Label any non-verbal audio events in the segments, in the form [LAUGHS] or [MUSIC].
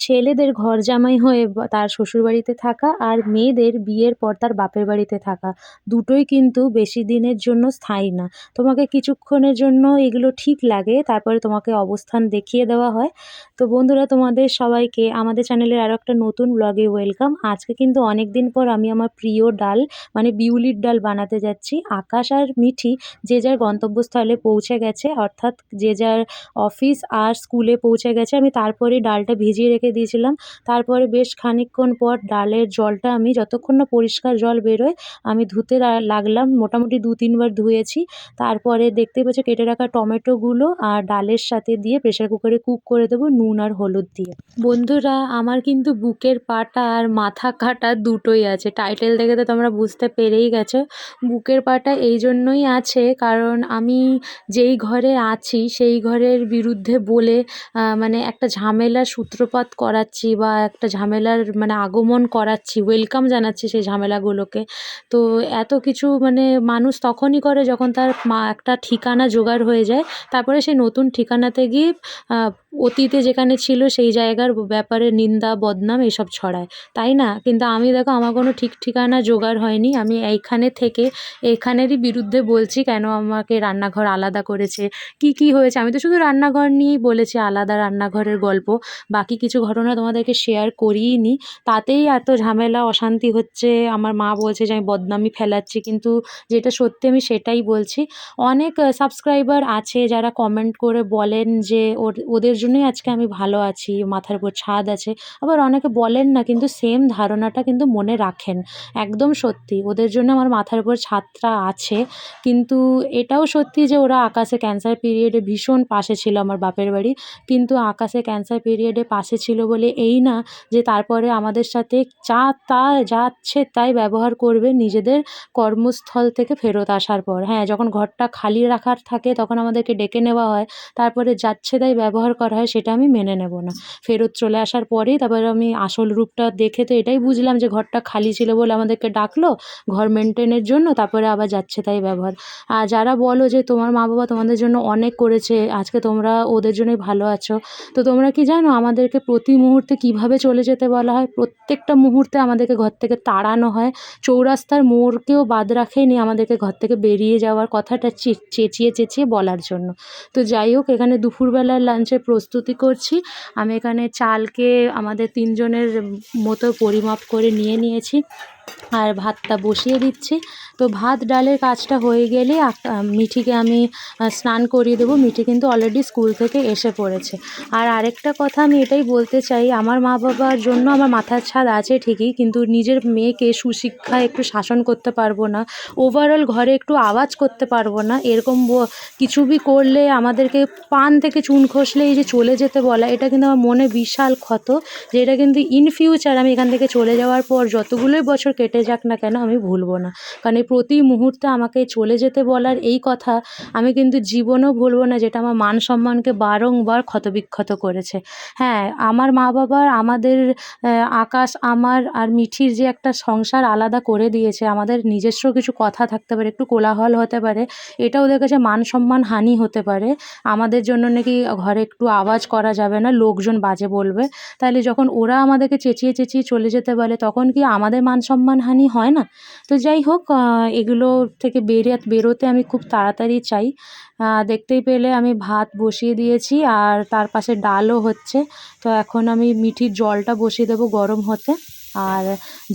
ছেলেদের ঘর জামাই হয়ে তার শ্বশুরবাড়িতে থাকা আর মেয়েদের বিয়ের পর তার বাপের বাড়িতে থাকা। দুটোই কিন্তু বেশি দিনের জন্য স্থায়ী না। তোমাকে কিছুক্ষণের জন্য এগুলো ঠিক লাগে, তারপরে তোমাকে অবস্থান দেখিয়ে দেওয়া হয়। তো বন্ধুরা, তোমাদের সবাইকে, আমাদের চ্যানেলের আরও একটা নতুন ব্লগে ওয়েলকাম আজকে কিন্তু অনেক দিন পর আমি আমার প্রিয় ডাল মানে বিউলির ডাল বানাতে যাচ্ছি। আকাশ আর মিঠি যে যার গন্তব্যস্থলে পৌঁছে গেছে, অর্থাৎ যে যার অফিস আর স্কুলে পৌঁছে গেছে, আমি তারপরে ডালটা ভিজিয়ে রেখে দিয়েছিলাম। তারপরে বেশ খানিকক্ষণ পর ডালের জলটা আমি যতক্ষণ না পরিষ্কার জল বেরোয়, আমি ধুতে লাগলাম। মোটামুটি দু তিনবার ধুয়েছি। তারপরে দেখতে পাচ্ছি কেটে রাখা টমেটোগুলো আর ডালের সাথে দিয়ে প্রেশার কুকারে কুক করে দেবো নুন আর হলুদ দিয়ে। বন্ধুরা, আমার কিন্তু বুকের পাটা আর মাথা কাটা দুটোই আছে। টাইটেল দেখে তো তোমরা বুঝতে পেরেই গেছো। বুকের পাটা এই জন্যই আছে কারণ আমি যেই ঘরে আছি, সেই ঘরের বিরুদ্ধে বলে মানে একটা ঝামেলার সূত্রপাত করাচ্ছি বা একটা ঝামেলার মানে আগমন করাচ্ছি ওয়েলকাম জানাচ্ছি সেই ঝামেলাগুলোকে। তো এত কিছু মানে মানুষ তখনই করে যখন তার মা একটা ঠিকানা জোগাড় হয়ে যায়, তারপরে সেই নতুন ঠিকানাতে গিয়ে অতীতে যেখানে ছিল সেই জায়গার ব্যাপারে নিন্দা, বদনাম এসব ছড়ায়। তাই না? কিন্তু আমি দেখো আমার কোনো ঠিক ঠিকানা জোগাড় হয়নি, আমি এইখানে থেকে এখানেরই বিরুদ্ধে বলছি কেন আমাকে রান্নাঘর আলাদা করেছে, কি কি হয়েছে? আমি তো শুধু রান্নাঘর নিয়েই বলেছি আলাদা রান্নাঘরের গল্প, বাকি কিছু ঘটনা তোমাদেরকে শেয়ার করিই নি তাতেই এত ঝামেলা, অশান্তি হচ্ছে। আমার মা বলছে যে, আমি বদনামি ফেলাচ্ছি। কিন্তু যেটা সত্যি আমি সেটাই বলছি। অনেক সাবস্ক্রাইবার আছে যারা কমেন্ট করে বলেন যে, ওর, ওদের জন্যই আজকে আমি ভালো আছি, মাথার উপর ছাদ আছে। আবার অনেকে বলেন না, কিন্তু সেম ধারণাটা কিন্তু মনে রাখেন। একদম সত্যি, ওদের জন্য আমার মাথার উপর ছাদটা আছে। কিন্তু এটাও সত্যি যে, ওরা আকাশে ক্যান্সার পিরিয়ডে ভীষণ পাশে ছিল আমার বাপের বাড়ি। কিন্তু আকাশে ক্যান্সার পিরিয়ডে পাশে ছিল বলে এই না যে তারপরে আমাদের সাথে যা তা যাচ্ছে তাই ব্যবহার করবে নিজেদের কর্মস্থল থেকে ফেরত আসার পর। হ্যাঁ যখন ঘরটা খালি রাখার থাকে তখন আমাদেরকে ডেকে নেওয়া হয়। তারপরে যাচ্ছে তাই ব্যবহার করা হয় সেটা আমি মেনে নেব না। ফেরত চলে আসার পরেই তারপরে আমি আসল রূপটা দেখে তো এটাই বুঝলাম যে ঘরটা খালি ছিল বলে আমাদেরকে ডাকলো। ঘর মেনটেনের জন্য তারপরে আবার যাচ্ছে তাই ব্যবহার। আর যারা বলো যে তোমার মা বাবা তোমাদের জন্য অনেক করেছে, আজকে তোমরা ওদের জন্যই ভালো আছো। তো তোমরা কি জানো আমাদেরকে প্রতি মুহূর্তে কীভাবে চলে যেতে বলা হয়? প্রত্যেকটা মুহূর্তে আমাদেরকে ঘর থেকে তাড়ানো হয়। চৌরাস্তার মোড়কেও বাদ রাখেনি আমাদেরকে ঘর থেকে বেরিয়ে যাওয়ার কথাটা চেঁচিয়ে চেঁচিয়ে বলার জন্য। তো যাই হোক, এখানে দুপুরবেলার লাঞ্চের প্রস্তুতি করছি। আমি এখানে চালকে আমাদের তিনজনের মতো পরিমাপ করে নিয়ে নিয়েছি। আর ভাতটা বসিয়ে দিচ্ছি। তো ভাত, ডালের কাজটা হয়ে গেলে মিঠিকে আমি স্নান করিয়ে দেবো। মিঠি কিন্তু অলরেডি স্কুল থেকে এসে পড়েছে। আর আরেকটা কথা আমি এটাই বলতে চাই, আমার মা বাবার জন্য আমার মাথার ছাদ আছে ঠিকই, কিন্তু নিজের মেয়েকে সুশিক্ষায় একটু শাসন করতে পারব না ওভারঅল ঘরে একটু আওয়াজ করতে পারব না, এরকম কিছু বি করলে আমাদেরকে পান থেকে চুন খসলে এই যে চলে যেতে বলা, এটা কিন্তু আমার মনে বিশাল ক্ষত, যে এটা কিন্তু ইন ফিউচার আমি এখান থেকে চলে যাওয়ার পর যতগুলোই বছর কেটে যাক না কেন আমি ভুলবো না। কারণ এই প্রতি মুহূর্তে আমাকে চলে যেতে বলার এই কথা আমি কিন্তু জীবনেও ভুলবো না, যেটা আমার মান সম্মানকে বারংবার ক্ষতবিক্ষত করেছে। হ্যাঁ আমার মা বাবার, আমাদের আকাশ, আমার আর মিঠির যে একটা সংসার আলাদা করে দিয়েছে, আমাদের নিজস্ব কিছু কথা থাকতে পারে, একটু কোলাহল হতে পারে, এটা ওদের কাছে মান সম্মান হানি হতে পারে। আমাদের জন্য নাকি ঘরে একটু আওয়াজ করা যাবে না, লোকজন বাজে বলবে। তাহলে যখন ওরা আমাদেরকে চেঁচিয়ে চেঁচিয়ে চলে যেতে বলে, তখন কি আমাদের মান সম্মানহানি হয় না। তো যাই হোক এগুলো থেকে বেরে বেরোতে আমি খুব তাড়াতাড়ি চাই। দেখতেই পেলে আমি ভাত বসিয়ে দিয়েছি আর তার পাশে ডালও হচ্ছে। তো এখন আমি মিঠির জলটা বসিয়ে দেবো গরম হতে। আর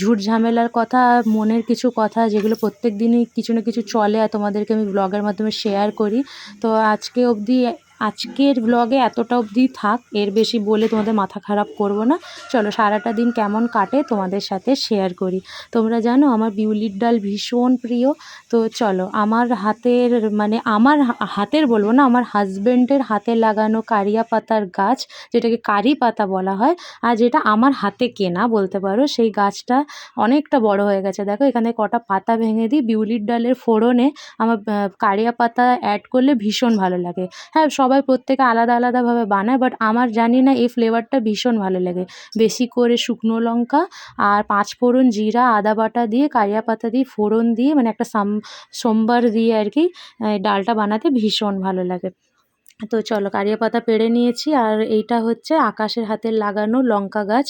ঝুট ঝামেলার কথা, মনের কিছু কথা যেগুলো প্রত্যেক দিনই কিছু না কিছু চলে, আর তোমাদেরকে আমি ব্লগের মাধ্যমে শেয়ার করি। তো আজকে অবধি আজকের ব্লগে এতটা অবধি থাক, এর বেশি বলে তোমাদের মাথা খারাপ করব না। চলো, সারাটা দিন কেমন কাটে তোমাদের সাথে শেয়ার করি। তোমরা জানো, আমার বিউলির ডাল ভীষণ প্রিয়। তো চলো, আমার হাতের মানে আমার হাতের বলব না, আমার হাজব্যান্ডের হাতে লাগানো কারিয়া পাতার গাছ, যেটাকে কারি পাতা বলা হয়, আর যেটা আমার হাতে কেনা বলতে পারো, সেই গাছটা অনেকটা বড় হয়ে গেছে। দেখো, এখানে কটা পাতা ভেঙে দিই বিউলির ডালের ফোড়নে। আমার কারিয়া পাতা অ্যাড করলে ভীষণ ভালো লাগে। হ্যাঁ সবাই প্রত্যেকে আলাদা আলাদাভাবে বানায় বাট আমার জানি না এই ফ্লেভারটা ভীষণ ভালো লাগে। বেশি করে শুকনো লঙ্কা আর পাঁচ ফোড়ন জিরা, আদা বাটা দিয়ে, কারিয়া পাতা দিয়ে, ফোড়ন দিয়ে মানে একটা সাম, সোমবার দিয়ে আর কি ডালটা বানাতে ভীষণ ভালো লাগে। তো চলো কারিয়া পাতা পেড়ে নিয়েছি আর এইটা হচ্ছে আকাশের হাতের লাগানো লঙ্কা গাছ।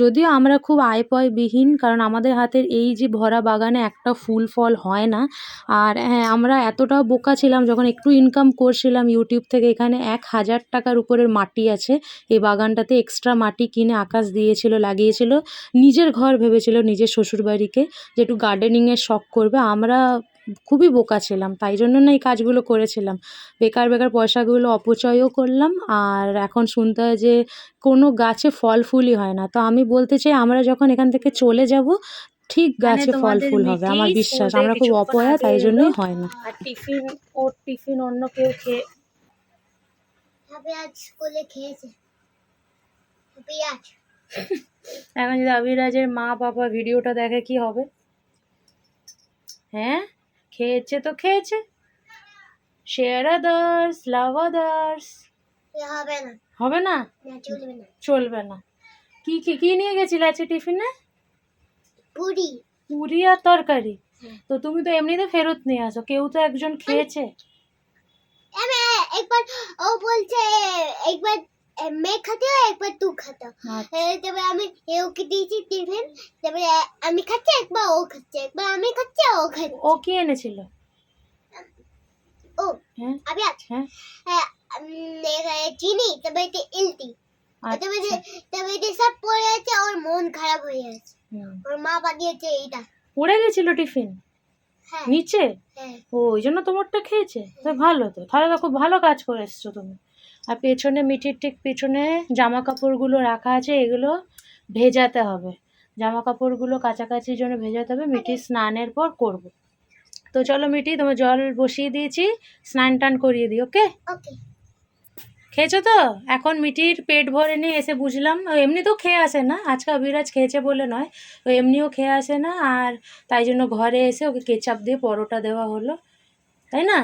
যদিও আমরা খুব আয় পয় বিহীন কারণ আমাদের হাতের এই যে ভরা বাগানে একটা ফুল ফল হয় না। আর হ্যাঁ আমরা এতটাও বোকা ছিলাম, যখন একটু ইনকাম করছিলাম ইউটিউব থেকে, এখানে এক হাজার টাকার উপরের মাটি আছে। এই বাগানটাতে এক্সট্রা মাটি কিনে আকাশ দিয়েছিল, লাগিয়েছিল। নিজের ঘর ভেবেছিল নিজের শ্বশুরবাড়িকে, যে একটু গার্ডেনিংয়ের শখ করবে। আমরা খুবই বোকা ছিলাম তাই জন্য না এই কাজগুলো করেছিলাম। বেকার বেকার পয়সাগুলো অপচয়ও করলাম আর এখন শুনতে হয় যে কোনো গাছে ফল ফুলই হয় না। তো আমি বলতে চাই আমরা যখন এখান থেকে চলে যাব ঠিক গাছে ফল ফুল হবে আমার বিশ্বাস। আমরা খুব অপয়া তাই জন্যই হয় না আর টিফিন ওর টিফিন অন্য কেউ খেয়ে আমি আজ স্কুলে খেয়েছে। এখন যদি আবিরাজের মা বাবা ভিডিওটা দেখে কি হবে? হ্যাঁ? খেয়েছে তো খেয়েছে। শেয়ার আদার্স লাভ আদার্স হবে না। হবে না? চলবে না। কি কি কি নিয়ে গেছিলে আছে টিফিনে? পুরি। পুরি আর তরকারি। হ্যাঁ। তো তুমি তো এমনিতে ফেরত নিয়ে আসো কেউ তো একজন খেয়েছে। একবার ও বলছে একবার मैं खाती हूँ एक बार तू खाता আচ্ছা। তবে আমি এ ওকে দিয়েছি টিফিন তবে আমি খাচ্ছি একবার ও খাচ্ছে একবার আমি খাচ্ছি ও খাচ্ছে ও কি এনেছিল ও হ্যাঁ আমি আজ হ্যাঁ চিনি তবে এটা ইলতি তবে আচ্ছা তবে এটা সব পড়ে আছে ওর মন খারাপ হয়ে আছে হুম। ওর মা পাঠিয়েছে এইটা পড়ে গেছিল টিফিন হ্যাঁ নিচে হ্যাঁ ও ওই জন্য তোমারটা খেয়েছে তো ভালো তো তাহলে তো খুব ভালো কাজ করে এসছো তুমি আর পেছনে মিঠির ঠিক পেছনে জামা কাপড়গুলো রাখা আছে এগুলো ভেজাতে হবে। জামা কাপড়গুলো কাছাকাছির জন্য ভেজাতে হবে মিঠির স্নানের পর করব। তো চলো মিঠি তোমার জল বসিয়ে দিয়েছি স্নান টান করিয়ে দিই ওকে? ওকে। খেয়েছো তো? এখন মিটির পেট ভরে নিয়ে এসে বুঝলাম ও এমনিতেও খেয়ে আসে না আজকে অভিরাজ খেয়েছে বলে নয় ও এমনিও খেয়ে আসে না আর তাই জন্য ঘরে এসে ওকে কেচাপ দিয়ে পরোটা দেওয়া হলো তাই না?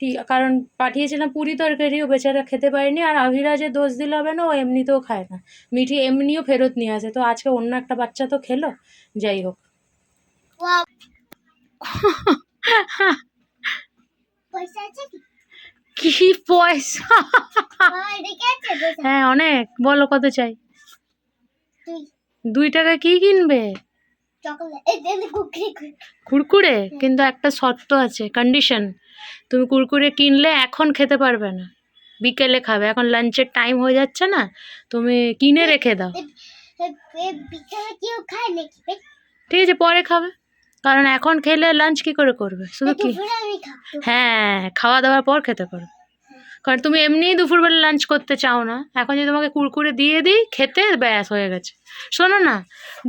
ঠিক কারণ পাঠিয়েছিলাম পুরি তরকারি ও বেচারা খেতে পারেনি। আর অভিরাজের দোষ দিলে হবে না ও এমনিতেও খায় না। মিঠি এমনিও ফেরত নিয়ে আসে। তো আজকে অন্য একটা বাচ্চা তো খেলো যাই হোক। কি? আছে পয়সা। হ্যাঁ অনেক। বলো কত চাই? দুই টাকা কি কিনবে? কুরকুরে কিন্তু একটা শর্ত আছে কন্ডিশন তুমি কুরকুরে কিনলে এখন খেতে পারবে না। বিকেলে খাবে। এখন লাঞ্চের টাইম হয়ে যাচ্ছে না। তুমি কিনে রেখে দাও। ঠিক আছে পরে খাবে। কারণ এখন খেলে লাঞ্চ কি করে করবে? শুধু কি? হ্যাঁ খাওয়া দাওয়ার পর খেতে পারো কারণ তুমি এমনিই দুপুরবেলা লাঞ্চ করতে চাও না। এখন যদি তোমাকে কুরকুরে দিয়ে দিই খেতে ব্যাস হয়ে গেছে। শোনো না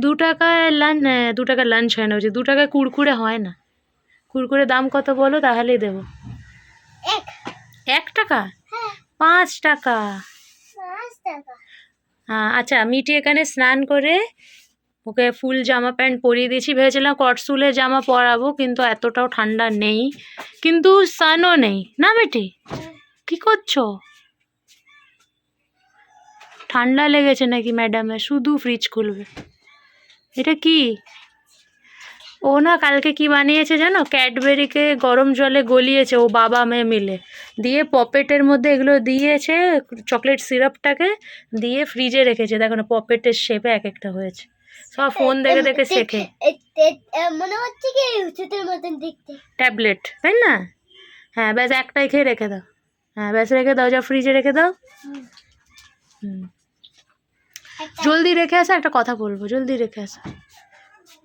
দু টাকায় লাঞ্চ দু টাকার লাঞ্চ হয় না বলছি দু টাকায় কুরকুরে হয় না। কুরকুরে দাম কত বলো তাহলেই দেবো। এক। এক টাকা? হ্যাঁ। পাঁচ টাকা। হ্যাঁ আচ্ছা মিটি এখানে স্নান করে ওকে ফুল জামা প্যান্ট পরিয়ে দিয়েছি। ভেবেছিলাম কটসুলের জামা পরাবো কিন্তু এতটাও ঠান্ডা নেই। কিন্তু সানও নেই না বেটি কি করছ? ঠান্ডা লেগেছে নাকি ম্যাডামে শুধু ফ্রিজ খুলবে। এটা কি? ও না কালকে কি বানিয়েছে জানো? ক্যাডবেরিকে গরম জলে গলিয়েছে ও বাবা মেয়ে মিলে। দিয়ে পপেটের মধ্যে এগুলো দিয়েছে চকলেট সিরাপটাকে দিয়ে ফ্রিজে রেখেছে। দেখো না পপেটের শেপে এক একটা হয়েছে। সব ফোন দেখে দেখে শেখে। এ- এ- এ, মনে হচ্ছে কি মতন দেখতে। ট্যাবলেট তাই না? হ্যাঁ ব্যাস একটাই খেয়ে রেখে দাও। হ্যাঁ ব্যাস রেখে দাও, যা ফ্রিজে রেখে দাও। হুম। জলদি রেখে আসো, একটা কথা বলব, জলদি রেখে আসো।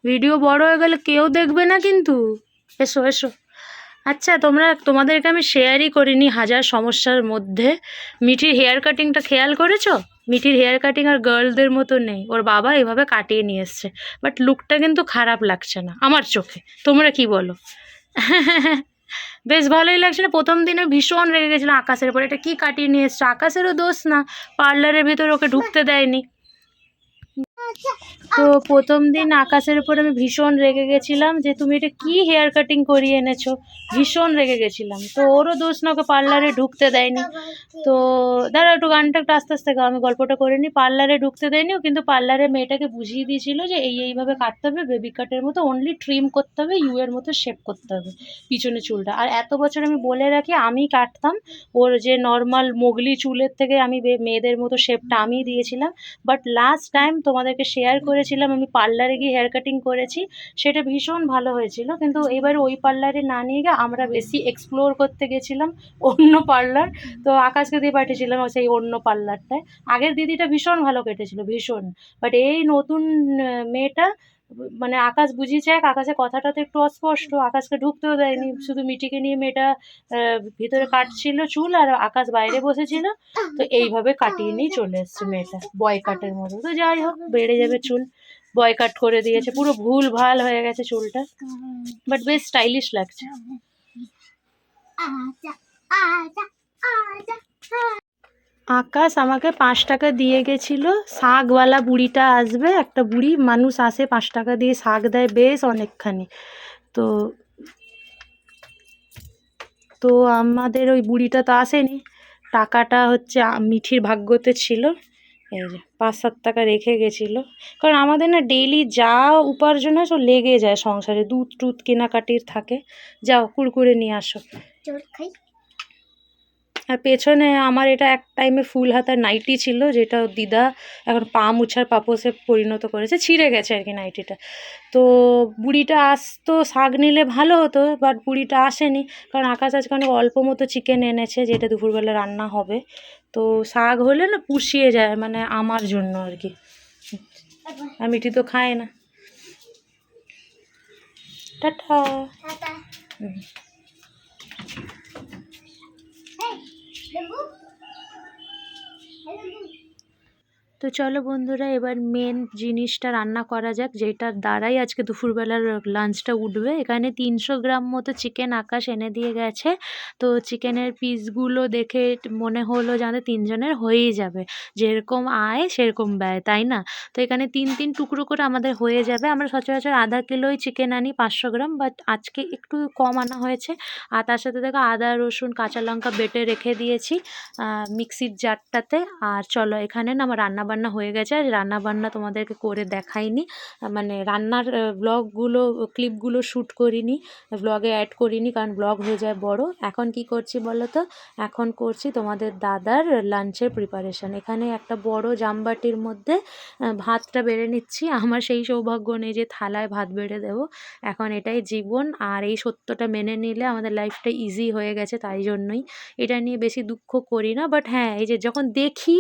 ভিডিও বড় হয়ে গেলে কেউ দেখবে না কিন্তু। এসো এসো। আচ্ছা তোমরা, তোমাদেরকে আমি শেয়ারই করিনি হাজার সমস্যার মধ্যে। মিঠির হেয়ার কাটিংটা খেয়াল করেছ? মিঠির হেয়ার কাটিং আর গার্লদের মতো নেই। ওর বাবা এভাবে কাটিয়ে নিয়ে এসছে। বাট লুকটা কিন্তু খারাপ লাগছে না, আমার চোখে। তোমরা কি বলো? [LAUGHS] বেশ ভালোই লাগছে না প্রথম দিনে ভীষণ রেগে গেছিল আকাশের উপরে। এটা কী কাটিয়ে নিয়ে এসছে? আকাশেরও দোষ না। পার্লারের ভিতরে ওকে ঢুকতে দেয়নি। তো প্রথম দিন আকাশের উপর আমি ভীষণ রেগে গেছিলাম যে তুমি এটা কি হেয়ার কাটিং করিয়ে এনেছো? ভীষণ রেগে গেছিলাম। তো ওরও দোষ না, ওকে পার্লারে ঢুকতে দেয়নি। তো দাঁড়া একটু গানটা আস্তে আস্তে গাও, আমি গল্পটা করে নিই। পার্লারে ঢুকতে দেয়নি, ও কিন্তু পার্লারে মেয়েটাকে বুঝিয়ে দিয়েছিল যে এই এইভাবে কাটতে হবে বেবি কাটের মতো অনলি ট্রিম করতে হবে ইউ এর মতো শেপ করতে হবে পিছনে চুলটা। আর এত বছর আমি বলে রাখি, আমি কাটতাম। ওর যে নর্মাল মোগলি চুলের থেকে আমি মেয়েদের মতো শেপটা আমি দিয়েছিলাম। বাট লাস্ট টাইম তোমাদেরকে শেয়ার করেছিলাম, আমি পার্লারে গিয়ে হেয়ার কাটিং করেছি, সেটা ভীষণ ভালো হয়েছিল। কিন্তু এবার ওই পার্লারে না নিয়ে গিয়ে আমরা বেশি এক্সপ্লোর করতে গেছিলাম অন্য পার্লার তো আকাশকে দিয়ে পাঠিয়েছিলাম সেই অন্য পার্লারটায় আগের দিদিটা ভীষণ ভালো কেটেছিল, ভীষণ। বাট এই নতুন মেয়েটা মানে আকাশ বুঝিয়েছে এক আকাশের কথাটা তো একটু অস্পষ্ট। আকাশকে ঢুকতেও দেয়নি, শুধু মিটিকে নিয়ে মেয়েটা ভিতরে কাটছিল চুল আর আকাশ বাইরে বসেছিল। তো এইভাবে কাটিয়ে নিয়ে চলে এসছে মেয়েটা বয় কাটের মতো। তো যাই হোক, বেড়ে যাবে চুল। বয় কাট করে দিয়েছে, পুরো ভুল ভালো হয়ে গেছে চুলটা। বাট বেশ স্টাইলিশ লাগছে। আজা আজা আজা আকাশ আমাকে পাঁচ টাকা দিয়ে গেছিল। শাকওয়ালা বুড়িটা আসবে, একটা বুড়ি মানুষ আসে পাঁচ টাকা দিয়ে শাক দেয় বেশ অনেকখানি। তো তো আমাদের ওই বুড়িটা তো আসেনি। টাকাটা হচ্ছে মিঠির ভাগ্যতে ছিল। এই যে পাঁচ সাত টাকা রেখে গেছিল। কারণ আমাদের না ডেইলি যা উপার্জন হয় সব লেগে যায় সংসারে। দুধ টুধ কেনাকাটির থাকে। যাও কুড়কুড়ে নিয়ে আসো। খাই। আর পেছনে আমার এটা এক টাইমে ফুল হাতার নাইটি ছিল যেটা দিদা এখন পা মুছার পাপোসে পরিণত করেছে ছিঁড়ে গেছে আর কি নাইটিটা তো বুড়িটা আসতো শাক নিলে ভালো হতো বাট বুড়িটা আসেনি কারণ আকাশ আজকে অনেক অল্প মতো চিকেন এনেছে যেটা দুপুরবেলা রান্না হবে। তো শাক হলে না পুষিয়ে যায় মানে আমার জন্য আর কি। আর মিঠি তো খায় না। টাটা। হুম। এই লেবু এই লেবু তো চলো বন্ধুরা, এবার মেন জিনিসটা রান্না করা যাক, যেটার দ্বারাই আজকে দুপুরবেলার লাঞ্চটা উঠবে। এখানে তিনশো গ্রাম মতো চিকেন আকাশ এনে দিয়ে গেছে। তো চিকেনের পিসগুলো দেখে মনে হলো যাতে তিনজনের হয়েই যাবে। যেরকম আয়, সেরকম ব্যয়, তাই না? তো এখানে তিন তিন টুকরো করে আমাদের হয়ে যাবে। আমরা সচরাচর আধা কিলোই চিকেন আনি, পাঁচশো গ্রাম বাট আজকে একটু কম আনা হয়েছে। আর তার সাথে দেখো আদা, রসুন, কাঁচা লঙ্কা বেটে রেখে দিয়েছি মিক্সির জারটাতে। আর চলো এখানে না আমার রান্না বান্না হয়ে গেছে আর রান্না বান্না তোমাদেরকে করে দেখাইনি। মানে রান্নার ব্লগগুলো ক্লিপগুলো শ্যুট করিনি ব্লগে অ্যাড করিনি কারণ ব্লগ হয়ে যায় বড়। এখন কি করছি বলো তো? এখন করছি তোমাদের দাদার লাঞ্চের প্রিপারেশন এখানে একটা বড় জামবাটির মধ্যে ভাতটা বেড়ে নিচ্ছি। আমার সেই সৌভাগ্য নেই যে থালায় ভাত বেড়ে দেবো। এখন এটাই জীবন আর এই সত্যটা মেনে নিলে আমাদের লাইফটা ইজি হয়ে গেছে তাই জন্যই। এটা নিয়ে বেশি দুঃখ করি না বাট হ্যাঁ এই যে যখন দেখি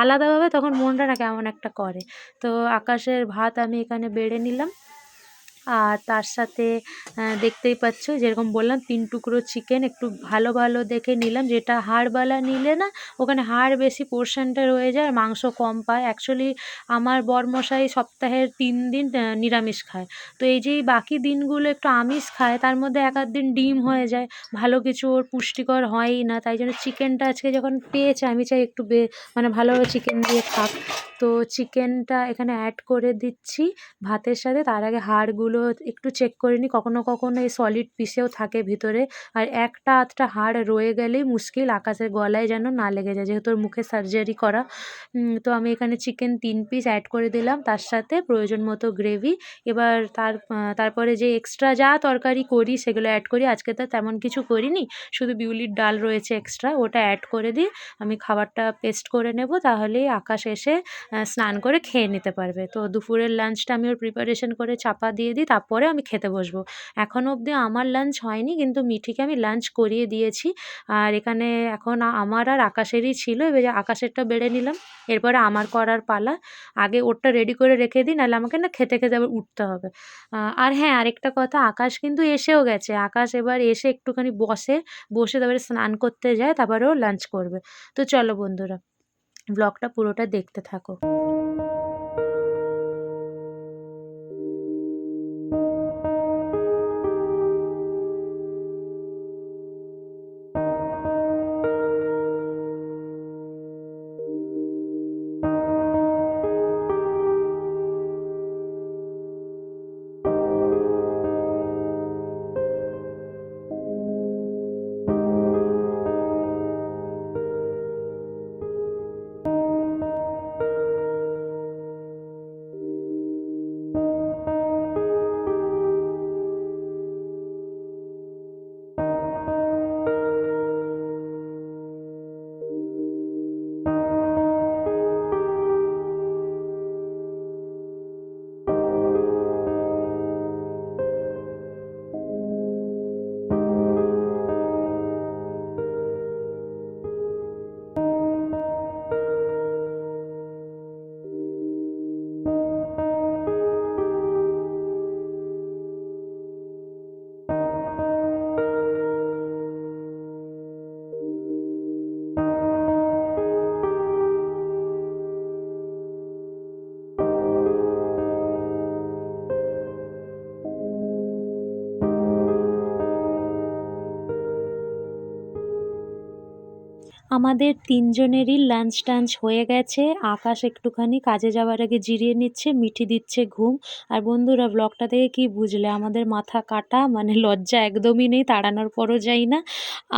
আলাদাভাবে তখন মনটা না কেমন একটা করে। তো আকাশের ভাত আমি এখানে বেড়ে নিলাম। আর তার সাথে দেখতেই পাচ্ছ যেরকম বললাম, তিন টুকরো চিকেন একটু ভালো ভালো দেখে নিলাম। যেটা হাড়বালা নিলে না, ওখানে হাড় বেশি পোর্শনটা রয়ে যায় আর মাংস কম পায়। অ্যাকচুয়ালি আমার বরমশাই সপ্তাহের তিন দিন নিরামিষ খায়। তো এই যে এই বাকি দিনগুলো একটু আমিষ খায়, তার মধ্যে এক আধ দিন ডিম হয়ে যায়। ভালো কিছু ওর পুষ্টিকর হয়ই না, তাই জন্য চিকেনটা আজকে যখন পেয়েছে, আমি চাই একটু বে মানে ভালোভাবে চিকেন দিয়ে খাক। তো চিকেনটা এখানে অ্যাড করে দিচ্ছি। ভাতের সাথে, তার আগে হাড়গুলো একটু চেক করে নিই কখনো কখনো এই সলিড পিসেও থাকে ভিতরে। আর একটা আধটা হাড় রয়ে গেলেই মুশকিল আকাশের গলায় যেন না লেগে যায়, যেহেতু ওর মুখে সার্জারি করা। তো আমি এখানে চিকেন তিন পিস অ্যাড করে দিলাম। তার সাথে প্রয়োজন মতো গ্রেভি এবার তার তারপরে যে এক্সট্রা যা তরকারি করি সেগুলো অ্যাড করি। আজকে তো তেমন কিছু করিনি। শুধু বিউলির ডাল রয়েছে এক্সট্রা ওটা অ্যাড করে দিই। আমি খাবারটা পেস্ট করে নেব তাহলেই আকাশ এসে স্নান করে খেয়ে নিতে পারবে। তো দুপুরের লাঞ্চটা আমি ওর প্রিপারেশন করে চাপা দিয়ে দিই। তারপরে আমি খেতে বসবো। এখনও অবধি আমার লাঞ্চ হয়নি, কিন্তু মিঠিকে আমি লাঞ্চ করিয়ে দিয়েছি। আর এখানে এখন আমার আর আকাশেরই ছিল, এবার আকাশেরটা বেড়ে নিলাম, এরপরে আমার করার পালা। আগে ওরটা রেডি করে রেখে দিই, নাহলে আমাকে না খেতে খেতে আবার উঠতে হবে। আর হ্যাঁ আরেকটা কথা, আকাশ কিন্তু এসেও গেছে। আকাশ এবার এসে একটুখানি বসে বসে তারপরে স্নান করতে যায়, তারপরেও লাঞ্চ করবে। তো চলো বন্ধুরা ব্লগটা পুরোটা দেখতে থাকো। আমাদের তিনজনেরই লাঞ্চ টাঞ্চ হয়ে গেছে। আকাশ একটুখানি কাজে যাওয়ার আগে জিরিয়ে নিচ্ছে, মিঠি দিচ্ছে ঘুম। আর বন্ধুরা ব্লগটা থেকে কি বুঝলে? আমাদের মাথা কাটা মানে লজ্জা একদমই নেই, তাড়ানোর পরও যাই না।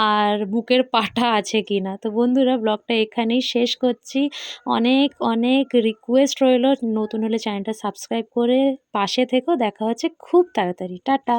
আর বুকের পাটা আছে কি না? তো বন্ধুরা ব্লগটা এখানেই শেষ করছি। অনেক অনেক রিকোয়েস্ট রইল। নতুন হলে চ্যানেলটা সাবস্ক্রাইব করে পাশে থেকো। দেখা হচ্ছে খুব তাড়াতাড়ি। টাটা!